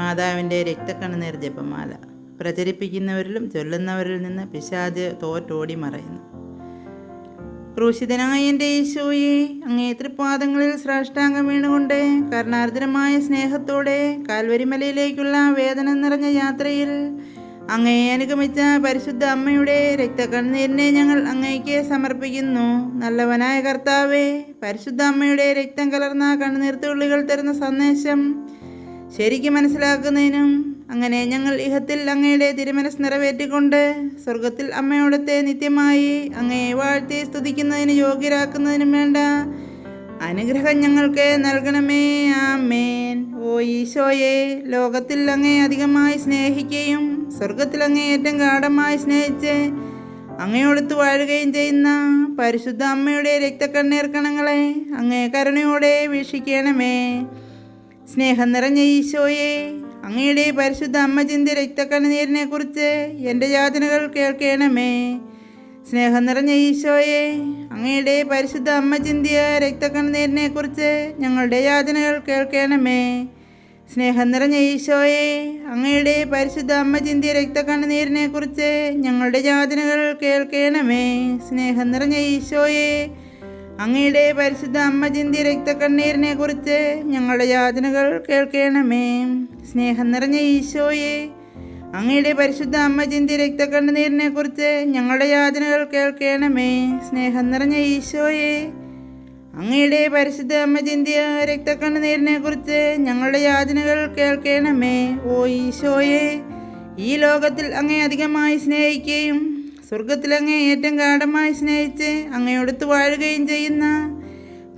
മാതാവിന്റെ രക്തക്കണ്ണുനീർ ജപമാല. പ്രചരിപ്പിക്കുന്നവരിലും ചൊല്ലുന്നവരിൽ നിന്ന് പിശാജ് തോറ്റോടി മറയുന്നു. ക്രൂശിതനായ എന്റെ ഈശോയെ അങ്ങേ തൃപ്പാദങ്ങളിൽ ശ്രേഷ്ഠാംഗം വീണുകൊണ്ട് കർണാർദ്രമായ സ്നേഹത്തോടെ കാൽവരിമലയിലേക്കുള്ള വേദന നിറഞ്ഞ യാത്രയിൽ അങ്ങേ അനുഗമിച്ച പരിശുദ്ധ അമ്മയുടെ രക്തകണ്ണീരിനെ ഞങ്ങൾ അങ്ങേക്ക് സമർപ്പിക്കുന്നു. നല്ലവനായ കർത്താവേ പരിശുദ്ധ അമ്മയുടെ രക്തം കലർന്ന കണ്ണുനീർത്തുള്ളികൾ തരുന്ന സന്ദേശം ശരിക്കും മനസ്സിലാക്കുന്നതിനും അങ്ങനെ ഞങ്ങൾ ഇഹത്തിൽ അങ്ങയുടെ തിരുമനസ് നിറവേറ്റിക്കൊണ്ട് സ്വർഗത്തിൽ അമ്മയോടത്തെ നിത്യമായി അങ്ങയെ വാഴ്ത്തി സ്തുതിക്കുന്നതിന് യോഗ്യരാക്കുന്നതിനും വേണ്ട അനുഗ്രഹം ഞങ്ങൾക്ക് നൽകണമേ. ആമേൻ. ഓ ഈശോയെ ലോകത്തിൽ അങ്ങേ അധികമായി സ്നേഹിക്കുകയും സ്വർഗത്തിൽ അങ്ങേ ഏറ്റവും ഗാഠമായി സ്നേഹിച്ച് അങ്ങയോടത്ത് വാഴുകയും ചെയ്യുന്ന പരിശുദ്ധ അമ്മയുടെ രക്തക്കണ്ണീർ കണങ്ങളെ അങ്ങേ കരുണയോടെ വീക്ഷിക്കണമേ. സ്നേഹം നിറഞ്ഞ ഈശോയെ അങ്ങയുടെ പരിശുദ്ധ അമ്മ ചിന്തി രക്തക്കണ്ണുനീരിനെ കുറിച്ച് എന്റെ യാതനകൾ കേൾക്കണമേ. സ്നേഹം നിറഞ്ഞ ഈശോയെ അങ്ങയുടെ പരിശുദ്ധ അമ്മ ചിന്തിയ രക്തക്കണ്ണുനീരിനെ കുറിച്ച് ഞങ്ങളുടെ യാതനകൾ കേൾക്കണമേ. സ്നേഹം നിറഞ്ഞ ഈശോയെ അങ്ങയുടെ പരിശുദ്ധ അമ്മ ചിന്തിയ രക്തക്കണ്ണുനീരിനെ കുറിച്ച് ഞങ്ങളുടെ യാതനകൾ കേൾക്കണമേ. സ്നേഹം നിറഞ്ഞ ഈശോയെ അങ്ങയുടെ പരിശുദ്ധ അമ്മ ചിന്തി രക്തക്കണ്ണീരിനെ കുറിച്ച് ഞങ്ങളുടെ യാതനകൾ കേൾക്കണമേ. സ്നേഹം നിറഞ്ഞ ഈശോയെ അങ്ങയുടെ പരിശുദ്ധ അമ്മ ചിന്തി രക്തക്കണ്ണീരിനെ കുറിച്ച് ഞങ്ങളുടെ യാതനകൾ കേൾക്കണമേ. സ്നേഹം നിറഞ്ഞ ഈശോയെ അങ്ങയുടെ പരിശുദ്ധ അമ്മ ചിന്തിയ രക്തക്കണ്ണുനീരിനെ കുറിച്ച് ഞങ്ങളുടെ യാതനകൾ കേൾക്കണമേ. ഓ ഈശോയെ ഈ ലോകത്തിൽ അങ്ങേ അധികമായി സ്നേഹിക്കുകയും സ്വർഗത്തിൽ അങ്ങേ ഏറ്റവും ഗാഠമായി സ്നേഹിച്ച് അങ്ങയോടുത്ത് വാഴുകയും ചെയ്യുന്ന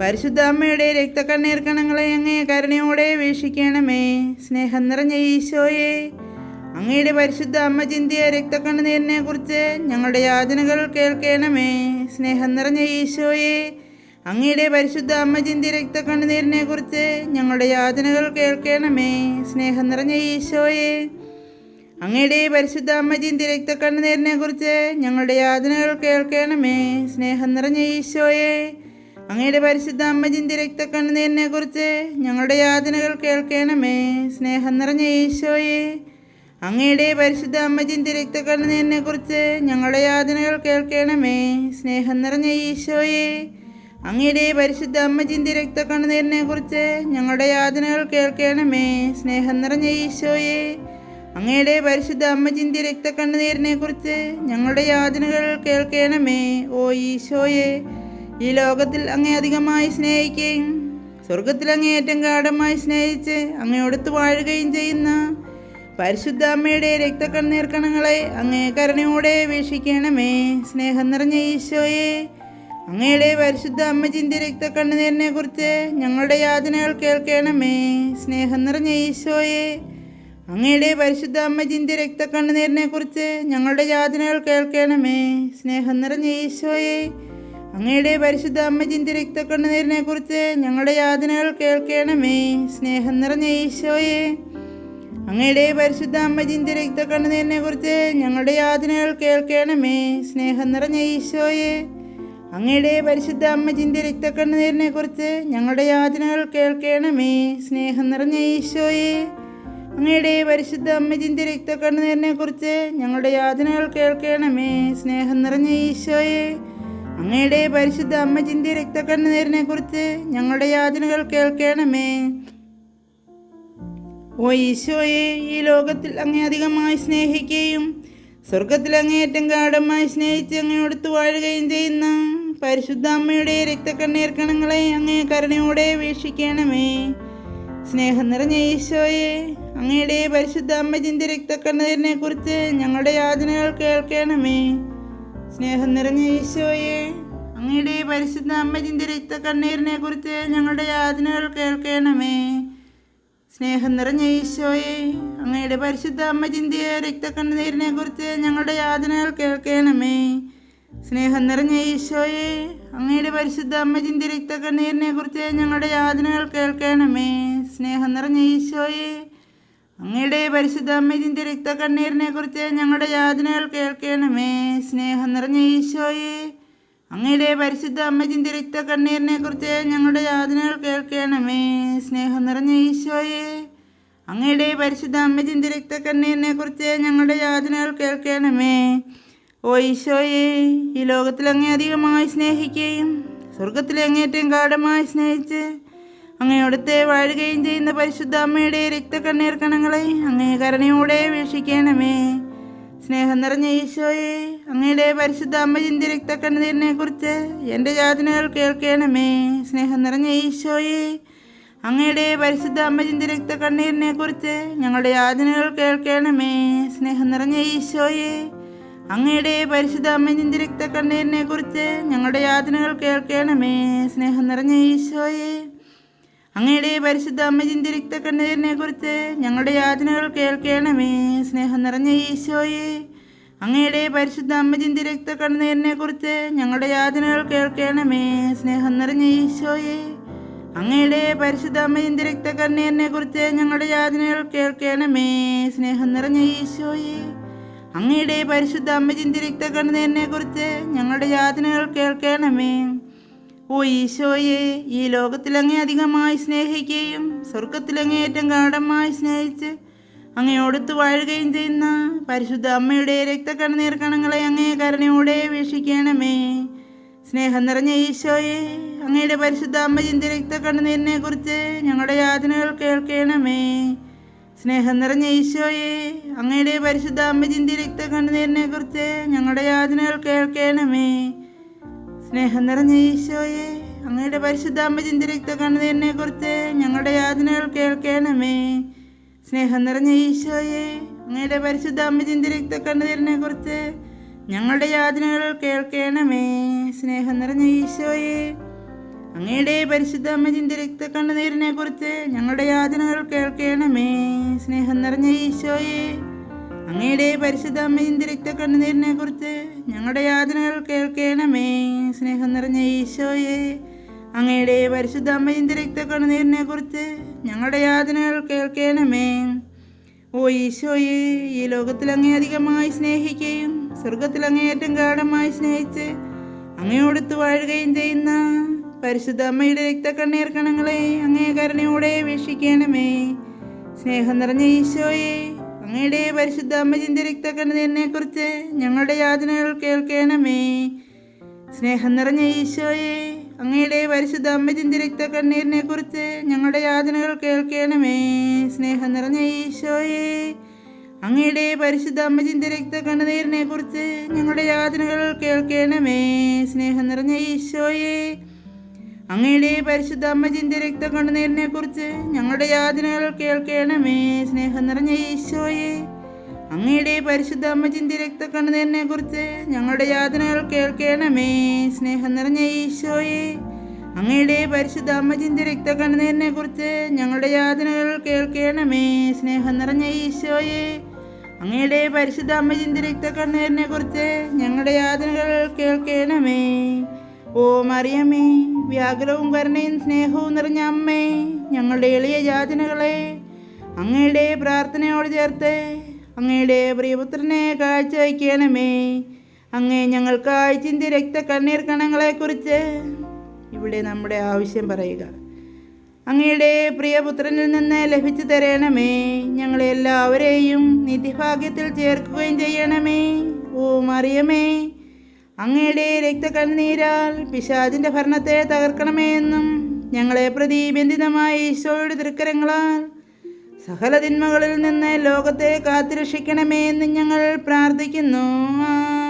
പരിശുദ്ധ അമ്മയുടെ രക്തക്കണ്ണീർ കണങ്ങളെ അങ്ങേ കരുണയോടെ വീക്ഷിക്കണമേ. സ്നേഹം നിറഞ്ഞ ഈശോയെ അങ്ങയുടെ പരിശുദ്ധ അമ്മ ചിന്തിയ രക്തക്കണ്ണുനീരിനെ കുറിച്ച് ഞങ്ങളുടെ യാചനകൾ കേൾക്കണമേ. സ്നേഹം നിറഞ്ഞ ഈശോയെ അങ്ങയുടെ പരിശുദ്ധ അമ്മ ചിന്തിയ രക്തക്കണ്ണുനീരിനെ കുറിച്ച് ഞങ്ങളുടെ യാചനകൾ കേൾക്കണമേ. സ്നേഹം നിറഞ്ഞ ഈശോയെ അങ്ങയുടെ പരിശുദ്ധ അമ്മജിയും തിരക്ത രക്തക്കണ്ണുനീരിനെ കുറിച്ച് ഞങ്ങളുടെ യാതനകൾ കേൾക്കണമേ. സ്നേഹം നിറഞ്ഞ ഈശോയെ അങ്ങയുടെ പരിശുദ്ധ അമ്മജിയും തിരക്ത രക്തക്കണ്ണുനീരിനെ കുറിച്ച് ഞങ്ങളുടെ യാതനകൾ കേൾക്കണമേ. സ്നേഹം നിറഞ്ഞ ഈശോയെ അങ്ങയുടെ പരിശുദ്ധ അമ്മജിയും തിരക്ത രക്തക്കണ്ണുനീരിനെ കുറിച്ച് ഞങ്ങളുടെ യാതനകൾ കേൾക്കണമേ. സ്നേഹം നിറഞ്ഞ ഈശോയെ അങ്ങയുടെ പരിശുദ്ധ അമ്മജിയും തിരക്ത രക്തക്കണ്ണുനീരിനെ കുറിച്ച് ഞങ്ങളുടെ യാതനകൾ കേൾക്കണമേ. സ്നേഹം നിറഞ്ഞ ഈശോയെ അങ്ങയുടെ പരിശുദ്ധ അമ്മ ചിന്തി രക്തക്കണ്ണുനീരിനെ കുറിച്ച് ഞങ്ങളുടെ യാതനകൾ കേൾക്കണമേ ഓ ഈശോയെ. ഈ ലോകത്തിൽ അങ്ങേ അധികമായി സ്നേഹിക്കുകയും സ്വർഗത്തിൽ അങ്ങേ ഏറ്റവും ഗാഠമായി സ്നേഹിച്ച് അങ്ങയോടത്ത് വാഴുകയും ചെയ്യുന്ന പരിശുദ്ധ അമ്മയുടെ രക്തക്കണ്ണീർ കണങ്ങളെ അങ്ങേ കരുണയോടെ വീക്ഷിക്കണമേ. സ്നേഹം നിറഞ്ഞ ഈശോയെ അങ്ങയുടെ പരിശുദ്ധ അമ്മ ചിന്തി രക്തക്കണ്ണുനീരിനെ കുറിച്ച് ഞങ്ങളുടെ യാതനകൾ കേൾക്കണമേ. സ്നേഹം നിറഞ്ഞ ഈശോയെ അങ്ങയുടെ പരിശുദ്ധ അമ്മ ചിന്തി രക്തക്കണ്ണുനീരിനെ കുറിച്ച് ഞങ്ങളുടെ യാതനകൾ കേൾക്കണമേ. സ്നേഹം നിറഞ്ഞ ഈശോയെ അങ്ങയുടെ പരിശുദ്ധ അമ്മ ചിന്തി രക്തക്കണ്ണുനീരിനെ കുറിച്ച് ഞങ്ങളുടെ യാതനകൾ കേൾക്കണമേ. സ്നേഹം നിറഞ്ഞ ഈശോയെ അങ്ങയുടെ പരിശുദ്ധ അമ്മ ചിന്തി രക്തക്കണ്ണുനീരിനെ കുറിച്ച് ഞങ്ങളുടെ യാതനകൾ കേൾക്കണമേ. സ്നേഹം നിറഞ്ഞ ഈശോയെ അങ്ങയുടെ പരിശുദ്ധ അമ്മ ചിന്തി രക്തക്കണ്ണുനീരിനെ കുറിച്ച് ഞങ്ങളുടെ യാതനകൾ കേൾക്കണമേ. സ്നേഹം നിറഞ്ഞ ഈശോയെ അങ്ങയുടെ പരിശുദ്ധ അമ്മജിന്റെ ചിന്തി രക്തക്കണ്ണുനീരിനെ കുറിച്ച് ഞങ്ങളുടെ യാതനകൾ കേൾക്കണമേ. സ്നേഹം നിറഞ്ഞ ഈശോയെ അങ്ങയുടെ പരിശുദ്ധ അമ്മജിന്റെ ചിന്തി രക്തക്കണ്ണുനീരിനെ കുറിച്ച് ഞങ്ങളുടെ യാതനകൾ കേൾക്കണമേ. ഓ ഈശോയെ ഈ ലോകത്തിൽ അങ്ങേ അധികമായി സ്നേഹിക്കുകയും സ്വർഗത്തിൽ അങ്ങേയറ്റം ഗാഠമായി സ്നേഹിച്ച് അങ്ങയോടുത്ത് വാഴുകയും ചെയ്യുന്ന പരിശുദ്ധ അമ്മയുടെ രക്തക്കണ്ണീർ കണങ്ങളെ അങ്ങേ കരുണയോടെ വീക്ഷിക്കണമേ. സ്നേഹം നിറഞ്ഞ ഈശോയെ അങ്ങയുടെ പരിശുദ്ധ അമ്മ ചിന്തി രക്തക്കണ്ണീരിനെ കുറിച്ച് ഞങ്ങളുടെ യാതനകൾ കേൾക്കണമേ. സ്നേഹം നിറഞ്ഞ ഈശോയെ അങ്ങയുടെ പരിശുദ്ധ അമ്മ ചിന്തി രക്തക്കണ്ണീരിനെ കുറിച്ച് ഞങ്ങളുടെ യാതനകൾ കേൾക്കണമേ. സ്നേഹം നിറഞ്ഞ ഈശോയെ അങ്ങയുടെ പരിശുദ്ധ അമ്മ ചിന്തിയ രക്തക്കണ്ണുനീരിനെ കുറിച്ച് ഞങ്ങളുടെ യാതനകൾ കേൾക്കണമേ. സ്നേഹം നിറഞ്ഞ ഈശോയെ അങ്ങയുടെ പരിശുദ്ധ അമ്മ ചിന്തി രക്തക്കണ്ണീരിനെ കുറിച്ച് ഞങ്ങളുടെ യാതനകൾ കേൾക്കണമേ. സ്നേഹം നിറഞ്ഞ ഈശോയെ അങ്ങയുടെ പരിശുദ്ധ അമ്മ ചിന്തി രക്തക്കണ്ണീരിനെ കുറിച്ച് ഞങ്ങളുടെ യാതനകൾ കേൾക്കണമേ. സ്നേഹം നിറഞ്ഞ ഈശോയെ അങ്ങയുടെ പരിശുദ്ധ അമ്മ ചിന്തി രക്തക്കണ്ണീരിനെ കുറിച്ച് ഞങ്ങളുടെ യാതനകൾ കേൾക്കണമേ. സ്നേഹം നിറഞ്ഞ ഈശോയെ അങ്ങയുടെ പരിശുദ്ധ അമ്മ അമ്മചിന്തി രക്തക്കണ്ണീരിനെ കുറിച്ച് ഞങ്ങളുടെ യാതനകൾ കേൾക്കണമേ. ഓ ഈശോയെ ഈ ലോകത്തിൽ അങ്ങേ അധികമായി സ്നേഹിക്കുകയും സ്വർഗത്തിലെ അങ്ങേറ്റം ഗാഠമായി സ്നേഹിച്ച് അങ്ങയോടത്തെ വാഴുകയും ചെയ്യുന്ന പരിശുദ്ധ അമ്മയുടെ രക്തക്കണ്ണീർ കണങ്ങളെ അങ്ങേ കരുണയോടെ വീക്ഷിക്കണമേ. സ്നേഹം നിറഞ്ഞ ഈശോയെ അങ്ങയുടെ പരിശുദ്ധ അമ്മ ചിന്തി രക്തക്കണ്ണീരിനെ കുറിച്ച് എന്റെ യാതനകൾ കേൾക്കണമേ. സ്നേഹം നിറഞ്ഞ ഈശോയെ അങ്ങയുടെ പരിശുദ്ധ അമ്മ ചിന്തി രക്തക്കണ്ണീരിനെ കുറിച്ച് ഞങ്ങളുടെ യാതനകൾ കേൾക്കണമേ. സ്നേഹം നിറഞ്ഞ ഈശോയെ അങ്ങയുടെ പരിശുദ്ധ അമ്മ രക്ത രക്തക്കണ്ണീരിനെ കുറിച്ച് ഞങ്ങളുടെ യാതനകൾ കേൾക്കണമേ. സ്നേഹം നിറഞ്ഞ ഈശോയെ. അങ്ങയുടെ പരിശുദ്ധ അമ്മ രക്ത രക്തക്കണ്ണീരിനെ കുറിച്ച് ഞങ്ങളുടെ യാതനകൾ കേൾക്കണമേ. സ്നേഹം നിറഞ്ഞ ഈശോയെ. അങ്ങയുടെ പരിശുദ്ധ അമ്മ രക്ത രക്തക്കണ്ണീരിനെ കുറിച്ച് ഞങ്ങളുടെ യാതനകൾ കേൾക്കണമേ. സ്നേഹം നിറഞ്ഞ ഈശോയെ. അങ്ങയുടെ പരിശുദ്ധ അമ്മ രക്ത രക്തക്കണ്ണീരിനെ കുറിച്ച് ഞങ്ങളുടെ യാതനകൾ കേൾക്കണമേ. സ്നേഹം നിറഞ്ഞ ഈശോയെ. അങ്ങയുടെ പരിശുദ്ധ അമ്മ ചിന്തി രക്തക്കണ്ണീരിനെ കുറിച്ച് ഞങ്ങളുടെ യാതനകൾ കേൾക്കണമേ. ഓ ഈശോയെ ഈ ലോകത്തിലങ്ങേ അധികമായി സ്നേഹിക്കുകയും സ്വർഗത്തിലങ്ങേ ഏറ്റവും ഗാഠമായി സ്നേഹിച്ച് അങ്ങയോടുത്ത് വാഴുകയും ചെയ്യുന്ന പരിശുദ്ധ അമ്മയുടെ രക്തക്കണ്ണുനീർ കണങ്ങളെ അങ്ങേ കരുണയോടെ വീക്ഷിക്കണമേ. സ്നേഹം നിറഞ്ഞ ഈശോയെ അങ്ങയുടെ പരിശുദ്ധ അമ്മ ചിന്തി രക്തക്കണ്ണുനീരിനെ കുറിച്ച് ഞങ്ങളുടെ യാതനകൾ കേൾക്കണമേ. സ്നേഹം നിറഞ്ഞ ഈശോയെ അങ്ങയുടെ പരിശുദ്ധ അമ്മ ചിന്തി രക്തക്കണ്ണുനീരിനെ കുറിച്ച് ഞങ്ങളുടെ യാചനകൾ കേൾക്കണമേ. സ്നേഹം നിറഞ്ഞ ഈശോയെ അങ്ങയുടെ പരിശുദ്ധ അമ്മ ചിന്തി രക്ത കണ്ണുനീരിനെ കുറിച്ച് ഞങ്ങളുടെ യാചനകൾ കേൾക്കണമേ. സ്നേഹം നിറഞ്ഞ ഈശോയെ അങ്ങയുടെ പരിശുദ്ധ അമ്മ ചിന്തി രക്ത കണ്ണുനീരിനെ കുറിച്ച് ഞങ്ങളുടെ യാചനകൾ കേൾക്കണമേ. സ്നേഹം നിറഞ്ഞ ഈശോയെ അങ്ങയുടെ പരിശുദ്ധ അമ്മ ചിന്തി രക്ത കണ്ണുനീരിനെ കുറിച്ച് ഞങ്ങളുടെ യാതനകൾ കേൾക്കണമേ. സ്നേഹം നിറഞ്ഞ ഈശോയെ അങ്ങയുടെ പരിശുദ്ധ അമ്മയിന്റെ രക്തക്കണ്ണുനീരിനെ കുറിച്ച് ഞങ്ങളുടെ യാതനകൾ കേൾക്കണമേ. സ്നേഹം നിറഞ്ഞ ഈശോയെ അങ്ങയുടെ പരിശുദ്ധ അമ്മയിന്റെ രക്തക്കണ്ണുനീരിനെ കുറിച്ച് ഞങ്ങളുടെ യാതനകൾ കേൾക്കണമേ. ഓ ഈശോയെ ഈ ലോകത്തിൽ അങ്ങേ അധികമായി സ്നേഹിക്കുകയും സ്വർഗത്തിൽ അങ്ങേയറ്റം ഗാഠമായി സ്നേഹിച്ച് അങ്ങയോടൊത്ത് വാഴുകയും ചെയ്യുന്ന പരിശുദ്ധ അമ്മയുടെ രക്തക്കണ്ണീർ കണങ്ങളെ അങ്ങേ കരുണയോടെ വീക്ഷിക്കണമേ. സ്നേഹം നിറഞ്ഞ ഈശോയെ അങ്ങയുടെ പരിശുദ്ധ അമ്മ ചിന്ത രക്തക്കണ്ണീരിനെ കുറിച്ച് ഞങ്ങളുടെ യാതനകൾ കേൾക്കണമേ. സ്നേഹം നിറഞ്ഞ ഈശോയെ അങ്ങയുടെ പരിശുദ്ധ അമ്മ ചിന്ത രക്തക്കണ്ണീരിനെ കുറിച്ച് ഞങ്ങളുടെ യാതനകൾ കേൾക്കണമേ. സ്നേഹം നിറഞ്ഞ ഈശോയെ അങ്ങയുടെ പരിശുദ്ധ അമ്മ രക്തക്കണ്ണീരിനെ കുറിച്ച് ഞങ്ങളുടെ യാതനകൾ കേൾക്കണമേ. സ്നേഹം നിറഞ്ഞ ഈശോയെ അങ്ങയുടെ പരിശുദ്ധ അമ്മ ചിന്ത രക്ത കണ്ണുനീരിനെ കുറിച്ച് ഞങ്ങളുടെ യാതനകൾ കേൾക്കണമേ. സ്നേഹം നിറഞ്ഞ ഈശോയെ അങ്ങയുടെ പരിശുദ്ധ അമ്മ ചിന്ത രക്ത കണ്ണുനീരിനെ കുറിച്ച് ഞങ്ങളുടെ യാതനകൾ കേൾക്കണമേ. സ്നേഹം നിറഞ്ഞ ഈശോയെ അങ്ങയുടെ പരിശുദ്ധ അമ്മ ചിന്ത രക്ത കണ്ണുനീരിനെ കുറിച്ച് ഞങ്ങളുടെ യാതനകൾ കേൾക്കണമേ. സ്നേഹം നിറഞ്ഞ ഈശോയെ അങ്ങയുടെ പരിശുദ്ധ അമ്മ ചിന്ത രക്ത കണ്ണുനീരിനെ കുറിച്ച് ഞങ്ങളുടെ യാതനകൾ കേൾക്കണമേ. ഓ മറിയമേ വ്യാകുലവും കരുണയും സ്നേഹവും നിറഞ്ഞ അമ്മേ ഞങ്ങളുടെ എളിയ യാചനകളെ അങ്ങയുടെ പ്രാർത്ഥനയോട് ചേർത്ത് അങ്ങയുടെ പ്രിയപുത്രനെ കാഴ്ചവയ്ക്കണമേ അങ്ങേ ഞങ്ങൾക്കായി ചിന്തി രക്ത കണ്ണീർ കണങ്ങളെക്കുറിച്ച് ഇവിടെ നമ്മുടെ ആവശ്യം പറയുക. അങ്ങയുടെ പ്രിയപുത്രനിൽ നിന്ന് ലഭിച്ചു തരണമേ. ഞങ്ങളെ എല്ലാവരെയും നിത്യഭാഗ്യത്തിൽ ചേർക്കുകയും ചെയ്യണമേ. ഓ മറിയമേ അങ്ങയുടെ രക്തകണ്ണീരാൽ പിശാചിന്റെ ഭരണത്തെ തകർക്കണമേ എന്നും ഞങ്ങളെ പ്രതി ബന്ധിതമായ ഈശോയുടെ തൃക്കരങ്ങളാൽ സകല തിന്മകളിൽ നിന്ന് ലോകത്തെ കാത്തുരക്ഷിക്കണമേ എന്ന് ഞങ്ങൾ പ്രാർത്ഥിക്കുന്നു. ആമേ